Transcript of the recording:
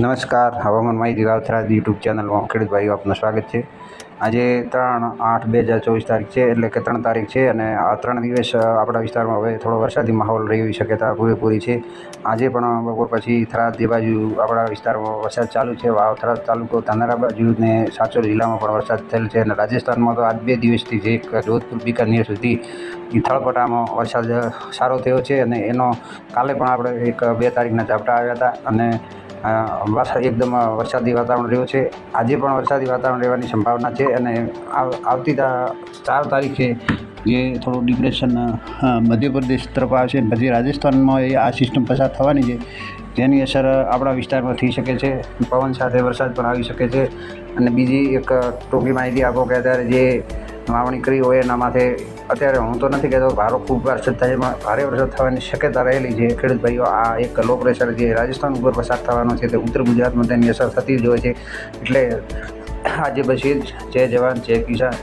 નમસ્કાર. હવામાન માહિતી વાવથરા યુટ્યુબ ચેનલમાં ખેડૂત ભાઈઓ, આપનું સ્વાગત છે. આજે ત્રણ આઠ બે હજાર ચોવીસ તારીખ છે, એટલે કે ત્રણ તારીખ છે અને આ ત્રણ દિવસ આપણા વિસ્તારમાં હવે થોડો વરસાદી માહોલ રહેવી શક્યતા પૂરેપૂરી છે. આજે પણ બપોર પછી થરાદ એ બાજુ આપણા વિસ્તારમાં વરસાદ ચાલુ છે વાવ થરાદ તાલુકો ધાનેરા બાજુ ને સાચોર જિલ્લામાં પણ વરસાદ થયેલ છે અને રાજસ્થાનમાં તો આજ બે દિવસથી જે જોધપુર, બિકાનેર સુધી થળપટામાં વરસાદ સારો થયો છે અને એનો કાલે પણ આપણે એક બે તારીખના ઝાપટા આવ્યા હતા અને એકદમ વરસાદી વાતાવરણ રહ્યું છે. આજે પણ વરસાદી વાતાવરણ રહેવાની સંભાવના છે અને આવ- આવતી ચાર તારીખે જે થોડું ડિપ્રેશન મધ્યપ્રદેશ તરફ આવશે પછી રાજસ્થાનમાં એ આ સિસ્ટમ પસાર થવાની છે. તેની અસર આપણા વિસ્તારમાં થઈ શકે છે. પવન સાથે વરસાદ પણ આવી શકે છે. અને બીજી એક ટૂંકી માહિતી આપો કે અત્યારે જે વાવણી કરી હોય એના માથે અત્યારે હું તો નથી કહેતો, ભારો ખૂબ વરસાદ થાય ભારે વરસાદ થવાની શક્યતા રહેલી છે. ખેડૂત ભાઈઓ આ એક લો પ્રેશર જે રાજસ્થાન ઉપર પસાર થવાનો છે, તે ઉત્તર ગુજરાતમાં તેની અસર થતી જ હોય છે. એટલે આજે પછી જય જવાન, જય કિસાન.